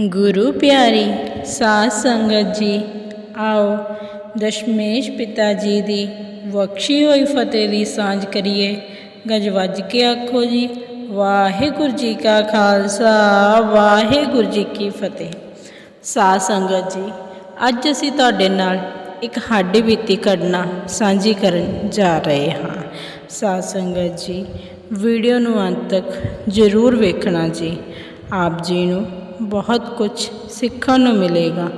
ਗੁਰੂ ਪਿਆਰੀ, ਸਾਧ ਸੰਗਤ ਜੀ, ਆਓ ਦਸ਼ਮੇਸ਼ ਪਿਤਾ ਜੀ ਦੀ ਬਖਸ਼ੀ ਹੋਈ ਫਤਿਹ ਦੀ ਸਾਂਝ ਕਰੀਏ। ਗਜ ਵੱਜ ਕੇ ਆਖੋ ਜੀ, ਵਾਹਿਗੁਰੂ ਜੀ ਕਾ ਖਾਲਸਾ, ਵਾਹਿਗੁਰੂ ਜੀ ਕੀ ਫਤਿਹ। ਸਾਧ ਸੰਗਤ ਜੀ, ਅੱਜ ਅਸੀਂ ਤੁਹਾਡੇ ਨਾਲ ਇੱਕ ਹੱਡ ਬੀਤੀ ਘਟਨਾ ਸਾਂਝੀ ਕਰਨ ਜਾ ਰਹੇ ਹਾਂ। ਸਾਧ ਸੰਗਤ ਜੀ, ਵੀਡੀਓ ਨੂੰ ਅੰਤ ਤੱਕ ਜ਼ਰੂਰ ਵੇਖਣਾ ਜੀ। ਆਪ ਜੀ ਨੂੰ ਬਹੁਤ ਕੁਝ ਸਿੱਖਣ ਨੂੰ ਮਿਲੇਗਾ।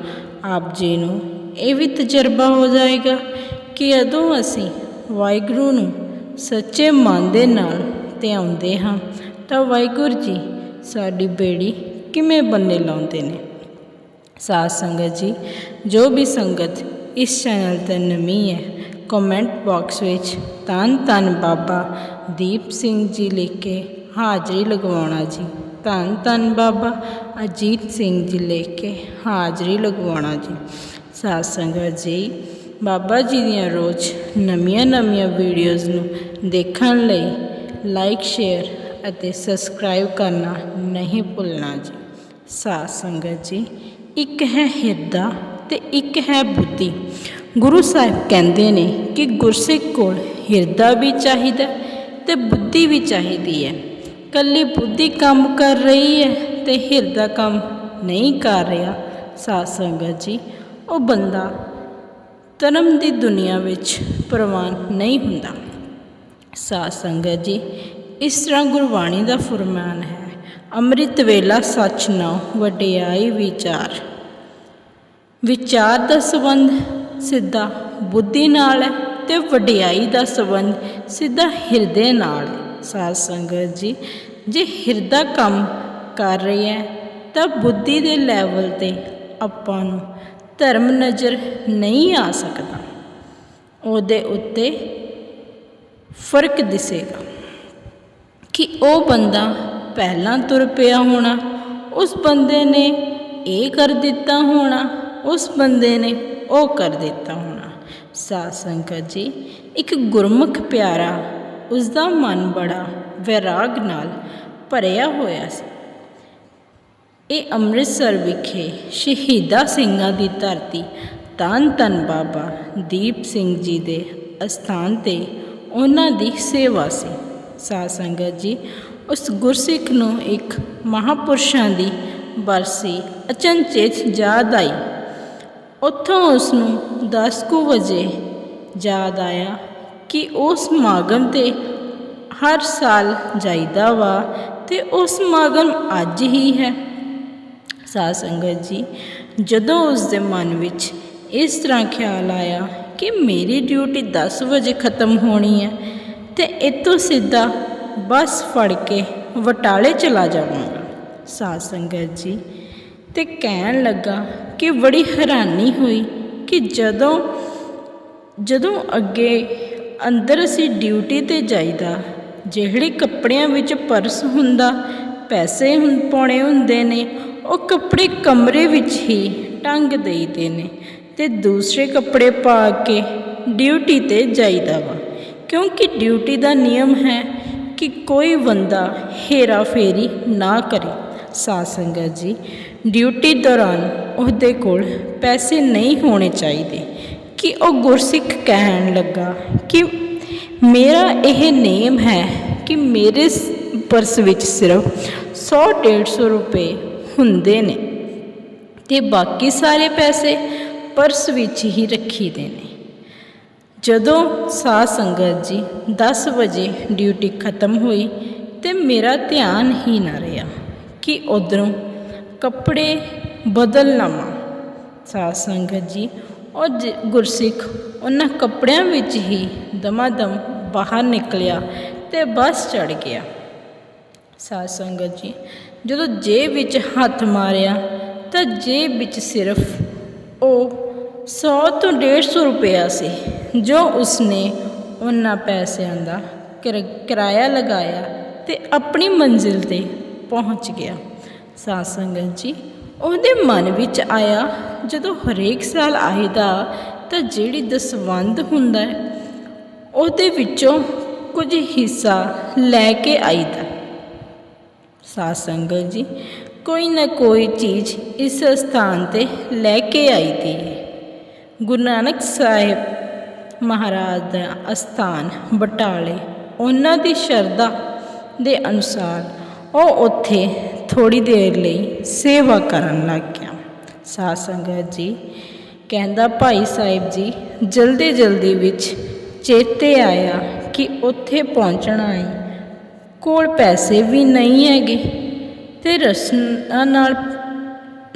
ਆਪ ਜੀ ਨੂੰ ਇਹ ਵੀ ਤਜਰਬਾ ਹੋ ਜਾਏਗਾ ਕਿ ਜਦੋਂ ਅਸੀਂ ਵਾਹਿਗੁਰੂ ਨੂੰ ਸੱਚੇ ਮਨ ਦੇ ਨਾਲ ਧਿਆਉਂਦੇ ਹਾਂ, ਤਾਂ ਵਾਹਿਗੁਰੂ ਜੀ ਸਾਡੀ ਬੇੜੀ ਕਿਵੇਂ ਬੰਨੇ ਲਾਉਂਦੇ ਨੇ। ਸਾਧ ਸੰਗਤ ਜੀ, ਜੋ ਵੀ ਸੰਗਤ ਇਸ ਚੈਨਲ ਤੇ ਨਵੀਂ ਹੈ ਕਮੈਂਟ ਬਾਕਸ ਵਿੱਚ ਧੰਨ ਧੰਨ ਬਾਬਾ ਦੀਪ ਸਿੰਘ ਜੀ ਲਿਖ ਕੇ ਹਾਜ਼ਰੀ ਲਗਵਾਉਣਾ ਜੀ। ਧੰਨ ਧੰਨ ਬਾਬਾ ਅਜੀਤ ਸਿੰਘ ਜੀ ਲੈ ਕੇ ਹਾਜ਼ਰੀ ਲਗਵਾਉਣਾ ਜੀ। ਸਾਧ ਸੰਗਤ ਜੀ, ਬਾਬਾ ਜੀ ਦੀਆਂ ਰੋਜ਼ ਨਵੀਆਂ ਨਵੀਆਂ ਵੀਡੀਓਜ਼ ਨੂੰ ਦੇਖਣ ਲਈ ਲਾਈਕ ਸ਼ੇਅਰ ਅਤੇ ਸਬਸਕ੍ਰਾਈਬ ਕਰਨਾ ਨਹੀਂ ਭੁੱਲਣਾ ਜੀ। ਸਾਧ ਸੰਗਤ ਜੀ, ਇੱਕ ਹੈ ਹਿਰਦਾ ਤੇ ਇੱਕ ਹੈ ਬੁੱਧੀ। ਗੁਰੂ ਸਾਹਿਬ ਕਹਿੰਦੇ ਨੇ ਕਿ ਗੁਰਸਿੱਖ ਕੋਲ ਹਿਰਦਾ ਵੀ ਚਾਹੀਦਾ ਤੇ ਬੁੱਧੀ ਵੀ ਚਾਹੀਦੀ ਹੈ। ਕੱਲੀ ਬੁੱਧੀ ਕੰਮ ਕਰ ਰਹੀ ਹੈ ਤੇ ਹਿਰਦਾ ਕੰਮ ਨਹੀਂ ਕਰ ਰਿਹਾ। ਸਾਧ ਸੰਗਤ ਜੀ, ਉਹ ਬੰਦਾ ਧਰਮ ਦੀ ਦੁਨੀਆ ਵਿੱਚ ਪ੍ਰਵਾਨ ਨਹੀਂ ਹੁੰਦਾ। ਸਾਧ ਸੰਗਤ ਜੀ, ਇਸ ਤਰ੍ਹਾਂ ਗੁਰਬਾਣੀ ਦਾ ਫਰਮਾਨ ਹੈ, ਅੰਮ੍ਰਿਤ ਵੇਲਾ ਸੱਚ ਨਾ ਵਡਿਆਈ ਵਿਚਾਰ। ਵਿਚਾਰ ਦਾ ਸੰਬੰਧ ਸਿੱਧਾ ਬੁੱਧੀ ਨਾਲ ਹੈ ਤੇ ਵਡਿਆਈ ਦਾ ਸੰਬੰਧ ਸਿੱਧਾ ਹਿਰਦੇ ਨਾਲ ਹੈ। ਸਾਧ ਸੰਗਤ ਜੀ, ਜੇ ਹਿਰਦਾ ਕੰਮ ਕਰ ਰਹੀ ਹੈ, ਤਾਂ ਬੁੱਧੀ ਦੇ ਲੈਵਲ ਤੇ ਆਪਾਂ ਨੂੰ ਧਰਮ ਨਜ਼ਰ ਨਹੀਂ ਆ ਸਕਦਾ। ਉਹਦੇ ਉੱਤੇ ਫ਼ਰਕ ਦਿਸੇਗਾ ਕਿ ਉਹ ਬੰਦਾ ਪਹਿਲਾਂ ਤੁਰ ਪਿਆ ਹੋਣਾ, ਉਸ ਬੰਦੇ ਨੇ ਇਹ ਕਰ ਦਿੱਤਾ ਹੋਣਾ, ਉਸ ਬੰਦੇ ਨੇ ਉਹ ਕਰ ਦਿੱਤਾ ਹੋਣਾ। ਸਾਧ ਸੰਗਤ ਜੀ, ਇੱਕ ਗੁਰਮੁਖ ਪਿਆਰਾ ਉਸ ਦਾ ਮਨ ਬੜਾ ਵੈਰਾਗ ਨਾਲ ਭਰਿਆ ਹੋਇਆ ਸੀ। ਇਹ ਅੰਮ੍ਰਿਤਸਰ ਵਿਖੇ ਸ਼ਹੀਦਾ ਸਿੰਘਾਂ ਦੀ ਧਰਤੀ ਤਨ ਤਨ ਬਾਬਾ ਦੀਪ ਸਿੰਘ ਜੀ ਦੇ ਅਸਥਾਨ ਤੇ ਉਹਨਾਂ ਦੀ ਸੇਵਾ ਸੀ। ਸਾਧ ਸੰਗਤ ਜੀ, ਉਸ ਗੁਰਸਿੱਖ ਨੂੰ ਇੱਕ ਮਹਾਪੁਰਸ਼ਾਂ ਦੀ ਬਰਸੀ ਅਚਨਚੇਤ ਯਾਦ ਆਈ। ਉੱਥੋਂ ਉਸ ਨੂੰ 10 ਕੁ ਵਜੇ ਯਾਦ ਆਇਆ ਕਿ ਉਸ ਸਮਾਗਮ ਤੇ ਹਰ ਸਾਲ ਜਾਈਦਾ ਵਾ ਤੇ ਉਸ ਸਮਾਗਮ ਅੱਜ ਹੀ ਹੈ। ਸਾਧ ਸੰਗਤ ਜੀ, ਜਦੋਂ ਉਸ ਦੇ ਮਨ ਵਿੱਚ ਇਸ ਤਰ੍ਹਾਂ ਖਿਆਲ ਆਇਆ ਕਿ ਮੇਰੀ ਡਿਊਟੀ 10 ਵਜੇ ਖਤਮ ਹੋਣੀ ਹੈ ਤੇ ਇਤੋਂ ਸਿੱਧਾ ਬੱਸ ਫੜ ਕੇ ਵਟਾਲੇ ਚਲਾ ਜਾਵਾਂਗਾ। ਸਾਧ ਸੰਗਤ ਜੀ, ਤੇ ਕਹਿਣ ਲੱਗਾ ਕਿ ਬੜੀ ਹੈਰਾਨੀ ਹੋਈ ਕਿ ਜਦੋਂ ਜਦੋਂ ਅੱਗੇ ਅੰਦਰ ਅਸੀਂ ਡਿਊਟੀ ਤੇ ਜਾਈਦਾ। ਜਿਹੜੇ ਕੱਪੜਿਆਂ ਵਿੱਚ ਪਰਸ ਹੁੰਦਾ, ਪੈਸੇ ਹੁਣ ਪਾਉਣੇ ਹੁੰਦੇ ਨੇ, ਉਹ ਕੱਪੜੇ ਕਮਰੇ ਵਿੱਚ ਹੀ ਟੰਗ ਦੇਈਦੇ ਨੇ ਤੇ ਦੂਸਰੇ ਕੱਪੜੇ ਪਾ ਕੇ ਡਿਊਟੀ ਤੇ ਜਾਈਦਾ ਵਾ। ਕਿਉਂਕਿ ਡਿਊਟੀ ਦਾ ਨਿਯਮ ਹੈ ਕਿ ਕੋਈ ਬੰਦਾ ਹੇਰਾ ਫੇਰੀ ਨਾ ਕਰੇ। ਸਾਧ ਸੰਗਤ ਜੀ ਡਿਊਟੀ ਦੌਰਾਨ ਉਹਦੇ ਕੋਲ ਪੈਸੇ ਨਹੀਂ ਹੋਣੇ ਚਾਹੀਦੇ। ਕਿ ਉਹ ਗੁਰਸਿੱਖ ਕਹਿਣ ਲੱਗਾ ਕਿ ਮੇਰਾ ਇਹ ਨੇਮ ਹੈ ਕਿ ਮੇਰੇ ਪਰਸ ਵਿੱਚ ਸਿਰਫ 100 150 ਰੁਪਏ ਹੁੰਦੇ ਨੇ ਤੇ ਬਾਕੀ ਸਾਰੇ ਪੈਸੇ ਪਰਸ ਵਿੱਚ ਹੀ ਰੱਖੀਦੇ ਨੇ। ਜਦੋਂ ਸਾਧ ਸੰਗਤ ਜੀ 10 ਵਜੇ ਡਿਊਟੀ ਖਤਮ ਹੋਈ ਤੇ ਮੇਰਾ ਧਿਆਨ ਹੀ ਨਾ ਰਿਹਾ ਕਿ ਉਧਰੋਂ ਕੱਪੜੇ ਬਦਲ ਲਵਾਂ ਸਾਧ ਸੰਗਤ ਜੀ ਉਹ ਗੁਰਸਿੱਖ ਉਹਨਾਂ ਕੱਪੜਿਆਂ ਵਿੱਚ ਹੀ ਦਮਾਦਮ ਬਾਹਰ ਨਿਕਲਿਆ ਤੇ ਬੱਸ ਚੜ ਗਿਆ। ਸਾਧ ਸੰਗਤ ਜੀ, ਜਦੋਂ ਜੇਬ ਵਿੱਚ ਹੱਥ ਮਾਰਿਆ ਤਾਂ ਜੇਬ ਵਿੱਚ ਸਿਰਫ ਉਹ 100 ਤੋਂ 150 ਰੁਪਇਆ ਸੀ, ਜੋ ਉਸਨੇ ਉਹਨਾਂ ਪੈਸਿਆਂ ਦਾ ਕਿਰਾਇਆ ਲਗਾਇਆ ਤੇ ਆਪਣੀ ਮੰਜ਼ਿਲ ਤੇ ਪਹੁੰਚ ਗਿਆ। ਸਾਧ ਸੰਗਤ ਜੀ ਉਹਦੇ ਮਨ ਵਿੱਚ ਆਇਆ, ਜਦੋਂ ਹਰੇਕ ਸਾਲ ਆਈਦਾ ਤਾਂ ਜਿਹੜੀ ਦਸਵੰਦ ਹੁੰਦਾ ਹੈ, ਉਹਦੇ ਵਿੱਚੋਂ ਕੁਝ ਹਿੱਸਾ ਲੈ ਕੇ ਆਈਦਾ। ਸਾਧ ਸੰਗਤ ਜੀ, ਕੋਈ ਨਾ ਕੋਈ ਚੀਜ਼ ਇਸ ਸਥਾਨ ਤੇ ਲੈ ਕੇ ਆਈ ਦੀ ਹੈ। ਗੁਰੂ ਨਾਨਕ ਸਾਹਿਬ ਮਹਾਰਾਜ ਦਾ ਅਸਥਾਨ ਬਟਾਲੇ, ਉਹਨਾਂ ਦੀ ਸ਼ਰਧਾ ਦੇ ਅਨੁਸਾਰ ਉਹ ਉੱਥੇ ਥੋੜੀ ਦੇਰ ਲਈ ਸੇਵਾ ਕਰਨ ਲੱਗ ਗਿਆ। ਸਾਧ ਸੰਗਤ ਜੀ, ਕਹਿੰਦਾ ਭਾਈ ਸਾਹਿਬ ਜੀ, ਜਲਦੀ ਜਲਦੀ ਵਿੱਚ ਚੇਤੇ ਆਇਆ ਕਿ ਉੱਥੇ ਪਹੁੰਚਣਾ ਹੈ ਕੋਲ ਪੈਸੇ ਵੀ ਨਹੀਂ ਹੈਗੇ ਤੇ ਰਸਨਾ ਨਾਲ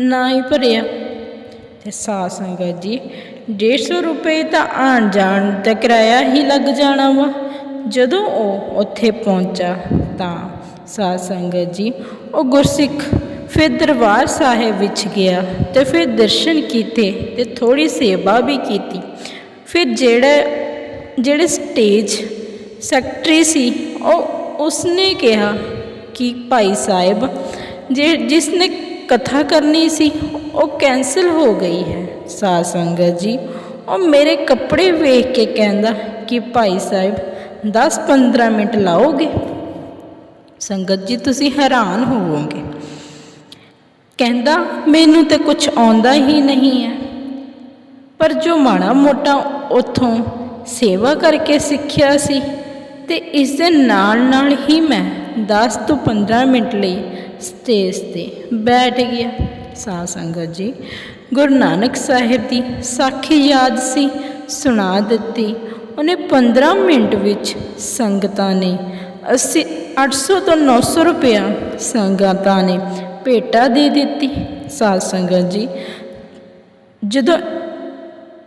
ਨਾ ਹੀ ਭਰਿਆ। ਤੇ ਸਾਧ ਸੰਗਤ ਜੀ 150 ਰੁਪਏ ਤਾਂ ਆਣ ਜਾਣ ਦਾ ਕਿਰਾਇਆ ਹੀ ਲੱਗ ਜਾਣਾ ਵਾ। ਜਦੋਂ ਉਹ ਉੱਥੇ ਪਹੁੰਚਾ ਤਾਂ ਸਾਧ ਸੰਗਤ ਜੀ, ਉਹ ਗੁਰਸਿੱਖ ਫਿਰ ਦਰਬਾਰ ਸਾਹਿਬ ਵਿੱਚ ਗਿਆ ਤੇ ਫਿਰ ਦਰਸ਼ਨ ਕੀਤੇ ਤੇ ਥੋੜੀ ਸੇਵਾ ਵੀ ਕੀਤੀ। ਫਿਰ ਜਿਹੜਾ, ਜਿਹੜੇ ਸਟੇਜ ਸੈਕਟਰੀ ਸੀ, ਉਹ ਉਸਨੇ ਕਿਹਾ ਕਿ ਭਾਈ ਸਾਹਿਬ, ਜੇ ਜਿਸ ਨੇ ਕਥਾ ਕਰਨੀ ਸੀ, ਉਹ ਕੈਂਸਲ ਹੋ ਗਈ ਹੈ। ਸਾਧ ਸੰਗਤ ਜੀ, ਉਹ ਮੇਰੇ ਕੱਪੜੇ ਵੇਖ ਕੇ ਕਹਿੰਦਾ ਕਿ ਭਾਈ ਸਾਹਿਬ 10-15 ਮਿੰਟ ਲਾਓਗੇ? ਸੰਗਤ ਜੀ, ਤੁਸੀਂ ਹੈਰਾਨ ਹੋਵੋਗੇ। ਕਹਿੰਦਾ, ਮੈਨੂੰ ਤੇ ਕੁਝ ਆਉਂਦਾ ਹੀ ਨਹੀਂ ਹੈ। ਪਰ ਜੋ ਮਾੜਾ ਮੋਟਾ ਉਥੋਂ ਸੇਵਾ ਕਰਕੇ ਸਿੱਖਿਆ ਸੀ, ਤੇ ਇਸ ਦੇ ਨਾਲ ਨਾਲ ਹੀ ਮੈਂ 10 ਤੋਂ 15 ਮਿੰਟ ਲਈ ਸਟੇਜ ਤੇ ਬੈਠ ਗਿਆ। ਸਾਧ ਸੰਗਤ ਜੀ, ਗੁਰੂ ਨਾਨਕ ਸਾਹਿਬ ਦੀ ਸਾਖੀ ਯਾਦ ਸੀ, ਸੁਣਾ ਦਿੱਤੀ। ਉਹਨੇ 15 ਮਿੰਟ ਵਿੱਚ ਸੰਗਤਾਂ ਨੇ 80 800 ਤੋਂ 900 ਰੁਪਇਆ ਸੰਗਤਾਂ ਨੇ ਭੇਟਾ ਦੇ ਦਿੱਤੀ। ਸਾਧ ਸੰਗਤ ਜੀ, ਜਦੋਂ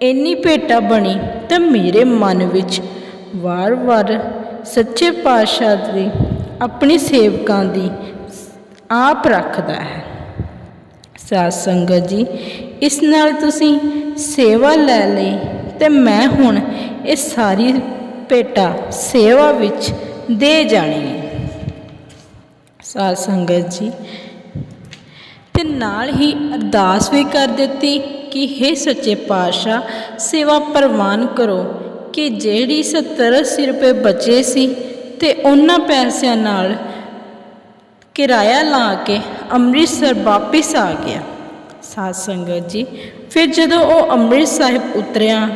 ਇੰਨੀ ਭੇਟਾ ਬਣੀ ਤਾਂ ਮੇਰੇ ਮਨ ਵਿੱਚ ਵਾਰ-ਵਾਰ ਸੱਚੇ ਪਾਤਸ਼ਾਹ ਦੀ ਆਪਣੇ ਸੇਵਕਾਂ ਦੀ ਆਪ ਰੱਖਦਾ ਹੈ। ਸਾਧ ਸੰਗਤ ਜੀ, ਇਸ ਨਾਲ ਤੁਸੀਂ ਸੇਵਾ ਲੈ ਲਈ ਤੇ ਮੈਂ ਹੁਣ ਇਹ ਸਾਰੀ ਭੇਟਾ ਸੇਵਾ ਵਿੱਚ ਦੇ ਜਾਣੀ ਹੈ ਸਾਧ ਸੰਗਤ ਜੀ, ਤੇ ਨਾਲ ਹੀ ਅਰਦਾਸ ਵੀ ਕਰ ਦਿੱਤੀ ਕਿ हे ਸੱਚੇ ਪਾਤਸ਼ਾਹ, ਸੇਵਾ ਪ੍ਰਵਾਨ ਕਰੋ ਕਿ ਜਿਹੜੀ 70 80 ਰੁਪਏ ਬਚੇ ਸੀ ਤੇ ਉਹਨਾਂ ਪੈਸਿਆਂ ਨਾਲ ਕਿਰਾਇਆ ਲਾ ਕੇ ਅੰਮ੍ਰਿਤਸਰ ਵਾਪਿਸ ਆ ਗਿਆ। ਸਾਧ ਸੰਗਤ ਜੀ, ਫਿਰ ਜਦੋਂ ਉਹ ਅੰਮ੍ਰਿਤ ਸਾਹਿਬ ਉਤਰਿਆ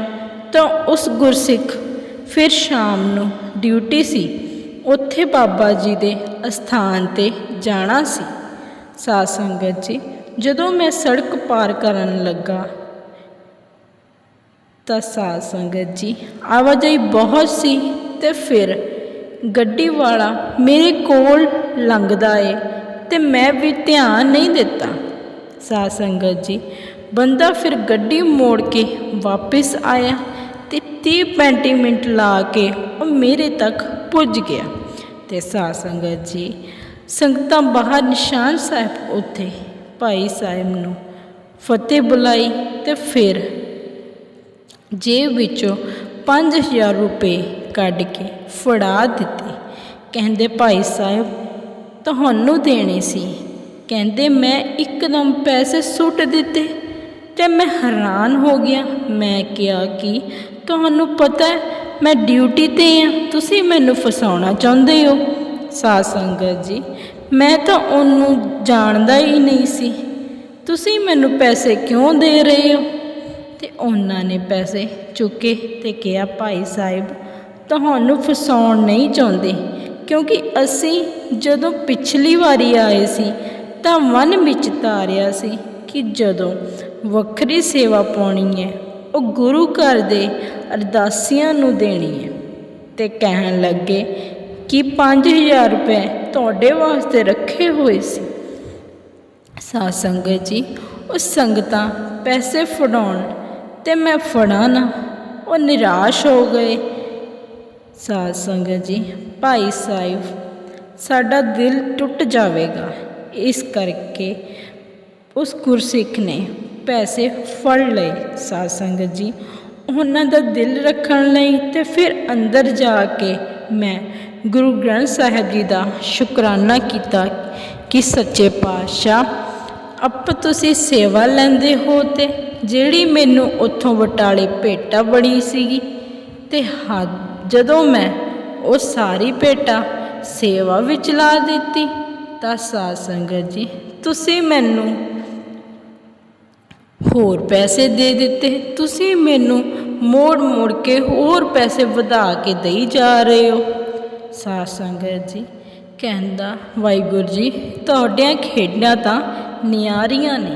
ਤਾਂ ਉਸ ਗੁਰਸਿੱਖ ਫਿਰ ਸ਼ਾਮ ਨੂੰ ਡਿਊਟੀ ਸੀ। ਉੱਥੇ ਬਾਬਾ ਜੀ ਦੇ ਅਸਥਾਨ ਤੇ ਜਾਣਾ ਸੀ। ਸਾਧ ਸੰਗਤ ਜੀ, ਜਦੋਂ ਮੈਂ ਸੜਕ ਪਾਰ ਕਰਨ ਲੱਗਾ, ਤਾਂ ਸਾਧ ਸੰਗਤ ਜੀ, ਆਵਾਜਾਈ ਬਹੁਤ ਸੀ ਤੇ ਫਿਰ ਗੱਡੀ ਵਾਲਾ ਮੇਰੇ ਕੋਲ ਲੰਘਦਾ ਏ ਤੇ ਮੈਂ ਵੀ ਧਿਆਨ ਨਹੀਂ ਦਿੱਤਾ। ਸਾਧ ਸੰਗਤ ਜੀ, ਬੰਦਾ ਫਿਰ ਗੱਡੀ ਮੋੜ ਕੇ ਵਾਪਸ ਆਇਆ ਤੇ 30 35 ਮਿੰਟ ਲਾ ਕੇ ਉਹ ਮੇਰੇ ਤੱਕ ਪੁੱਜ ਗਿਆ। ਤੇ ਸਾਧ ਸੰਗਤ ਜੀ, ਸੰਗਤਾਂ ਬਾਹਰ ਨਿਸ਼ਾਨ ਸਾਹਿਬ ਉੱਥੇ ਭਾਈ ਸਾਹਿਬ ਨੂੰ ਫਤਿਹ ਬੁਲਾਈ ਤੇ ਫਿਰ ਜੇਬ ਵਿੱਚੋਂ 5000 ਰੁਪਏ ਕੱਢ ਕੇ ਫੜਾ ਦਿੱਤੇ। ਕਹਿੰਦੇ, ਭਾਈ ਸਾਹਿਬ, ਤੁਹਾਨੂੰ ਦੇਣੇ ਸੀ। ਕਹਿੰਦੇ, ਮੈਂ ਇੱਕਦਮ ਪੈਸੇ ਸੁੱਟ ਦਿੱਤੇ ਤੇ ਮੈਂ ਹੈਰਾਨ ਹੋ ਗਿਆ। ਮੈਂ ਕਿਹਾ ਕਿ ਤੁਹਾਨੂੰ ਪਤਾ ਹੈ ਮੈਂ ਡਿਊਟੀ ਤੇ ਆ, ਤੁਸੀਂ ਮੈਨੂੰ ਫਸਾਉਣਾ ਚਾਹੁੰਦੇ ਹੋ? ਸਾਧ ਸੰਗਤ ਜੀ, ਮੈਂ ਤਾਂ ਉਹਨੂੰ ਜਾਣਦਾ ਹੀ ਨਹੀਂ ਸੀ। ਤੁਸੀਂ ਮੈਨੂੰ ਪੈਸੇ ਕਿਉਂ ਦੇ ਰਹੇ ਹੋ? ਤੇ ਉਹਨਾਂ ਨੇ ਪੈਸੇ ਚੁੱਕੇ ਤੇ ਕਿਹਾ, ਭਾਈ ਸਾਹਿਬ, ਤੁਹਾਨੂੰ ਫਸਾਉਣ ਨਹੀਂ ਚਾਹੁੰਦੇ, ਕਿਉਂਕਿ ਅਸੀਂ ਜਦੋਂ ਪਿਛਲੀ ਵਾਰੀ ਆਏ ਸੀ, ਤਾਂ ਮਨ ਵਿੱਚ ਧਾਰਿਆ ਸੀ ਕਿ ਜਦੋਂ ਵੱਖਰੀ ਸੇਵਾ ਪਾਉਣੀ ਹੈ ਉਹ ਗੁਰੂ ਘਰ ਦੇ ਅਰਦਾਸੀਆਂ ਨੂੰ ਦੇਣੀ ਹੈ ਤੇ ਕਹਿਣ ਲੱਗੇ ਕਿ 5000 ਰੁਪਏ ਤੁਹਾਡੇ ਵਾਸਤੇ ਰੱਖੇ ਹੋਏ ਸੀ। ਸਾਧ ਸੰਗਤ ਜੀ ਉਹ ਸੰਗਤਾਂ ਪੈਸੇ ਫੜਾਉਣ ਤੇ ਮੈਂ ਫੜਾ ਨਾ, ਉਹ ਨਿਰਾਸ਼ ਹੋ ਗਏ। ਸਾਧ ਸੰਗਤ ਜੀ, ਭਾਈ ਸਾਹਿਬ, ਸਾਡਾ ਦਿਲ ਟੁੱਟ ਜਾਵੇਗਾ। ਇਸ ਕਰਕੇ ਉਸ ਗੁਰਸਿੱਖ ਨੇ ਪੈਸੇ ਫੜ ਲਏ। ਸਾਧ ਸੰਗਤ ਜੀ, ਉਹਨਾਂ ਦਾ ਦਿਲ ਰੱਖਣ ਲਈ ਤੇ ਫਿਰ ਅੰਦਰ ਜਾ ਕੇ ਮੈਂ ਗੁਰੂ ਗ੍ਰੰਥ ਸਾਹਿਬ ਜੀ ਦਾ ਸ਼ੁਕਰਾਨਾ ਕੀਤਾ ਕਿ ਸੱਚੇ ਪਾਤਸ਼ਾਹ ਅਪ ਤੁਸੀਂ ਸੇਵਾ ਲੈਂਦੇ ਹੋ ਤੇ ਜਿਹੜੀ ਮੈਨੂੰ ਉੱਥੋਂ ਬਟਾਲੇ ਭੇਟਾ ਬਣੀ ਸੀਗੀ ਤੇ ਹੱਦ ਜਦੋਂ ਮੈਂ ਉਹ ਸਾਰੀ ਭੇਟਾ ਸੇਵਾ ਵਿੱਚ ਲਾ ਦਿੱਤੀ ਤਾਂ ਸਾਧ ਸੰਗਤ ਜੀ, ਤੁਸੀਂ ਮੈਨੂੰ ਹੋਰ ਪੈਸੇ ਦੇ ਦਿੱਤੇ। ਤੁਸੀਂ ਮੈਨੂੰ ਮੋੜ ਮੋੜ ਕੇ ਹੋਰ ਪੈਸੇ ਵਧਾ ਕੇ ਦੇਈ ਜਾ ਰਹੇ ਹੋ। ਸਾਧ ਸੰਗਤ ਜੀ, ਕਹਿੰਦਾ, ਵਾਹਿਗੁਰੂ ਜੀ, ਤੁਹਾਡੀਆਂ ਖੇਡਾਂ ਤਾਂ ਨਿਆਰੀਆਂ ਨੇ।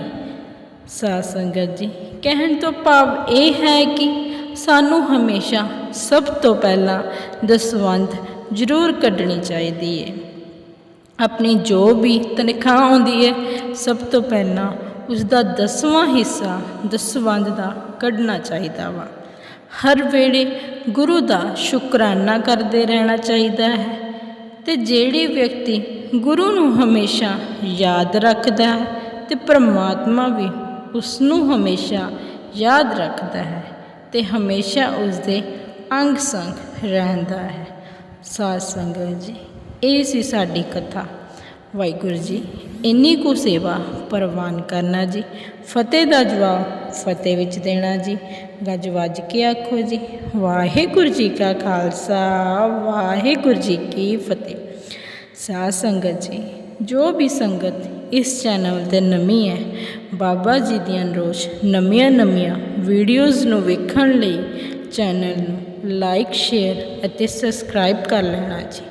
ਸਾਧ ਸੰਗਤ ਜੀ, ਕਹਿਣ ਤੋਂ ਭਾਵ ਇਹ ਹੈ ਕਿ ਸਾਨੂੰ ਹਮੇਸ਼ਾ ਸਭ ਤੋਂ ਪਹਿਲਾਂ ਦਸਵੰਧ ਜ਼ਰੂਰ ਕੱਢਣੀ ਚਾਹੀਦੀ ਹੈ ਆਪਣੀ ਜੋ ਵੀ ਤਨਖਾਹ ਆਉਂਦੀ ਹੈ ਸਭ ਤੋਂ ਪਹਿਲਾਂ ਉਸਦਾ ਦਸਵਾਂ ਹਿੱਸਾ, ਦਸਵੰਧ ਦਾ ਕੱਢਣਾ ਚਾਹੀਦਾ ਵਾ। ਹਰ ਵੇਲੇ ਗੁਰੂ ਦਾ ਸ਼ੁਕਰਾਨਾ ਕਰਦੇ ਰਹਿਣਾ ਚਾਹੀਦਾ ਹੈ ਤੇ ਜਿਹੜੇ ਵਿਅਕਤੀ ਗੁਰੂ ਨੂੰ ਹਮੇਸ਼ਾ ਯਾਦ ਰੱਖਦਾ ਹੈ ਤੇ ਪ੍ਰਮਾਤਮਾ ਵੀ ਉਸ ਨੂੰ ਹਮੇਸ਼ਾ ਯਾਦ ਰੱਖਦਾ ਹੈ ਤੇ ਹਮੇਸ਼ਾ ਉਸ ਦੇ ਅੰਗ ਸੰਗ ਰਹਿੰਦਾ ਹੈ। ਸਾਧ ਸੰਗਤ ਜੀ, ਇਹ ਸੀ ਸਾਡੀ ਕਥਾ। ਵਾਹਿਗੁਰੂ ਜੀ ਇੰਨੀ ਕੁ ਸੇਵਾ ਪ੍ਰਵਾਨ ਕਰਨਾ ਜੀ। ਫਤਿਹ ਦਾ ਜਵਾਬ ਫਤਿਹ ਵਿੱਚ ਦੇਣਾ ਜੀ। ਗੱਜ ਵੱਜ ਕੇ ਆਖੋ ਜੀ, ਵਾਹਿਗੁਰੂ ਜੀ ਕਾ ਖਾਲਸਾ, ਵਾਹਿਗੁਰੂ ਜੀ ਕੀ ਫਤਿਹ। ਸਾਧ ਸੰਗਤ ਜੀ, ਜੋ ਵੀ ਸੰਗਤ ਇਸ ਚੈਨਲ ਤੇ ਨਵੀਂ ਹੈ, ਬਾਬਾ ਜੀ ਦੀਆਂ ਰੋਜ਼ ਨਵੀਆਂ ਨਵੀਆਂ ਵੀਡੀਓਜ਼ ਨੂੰ ਵੇਖਣ ਲਈ ਚੈਨਲ ਨੂੰ ਲਾਈਕ, ਸ਼ੇਅਰ ਅਤੇ ਸਬਸਕ੍ਰਾਈਬ ਕਰ ਲੈਣਾ ਜੀ।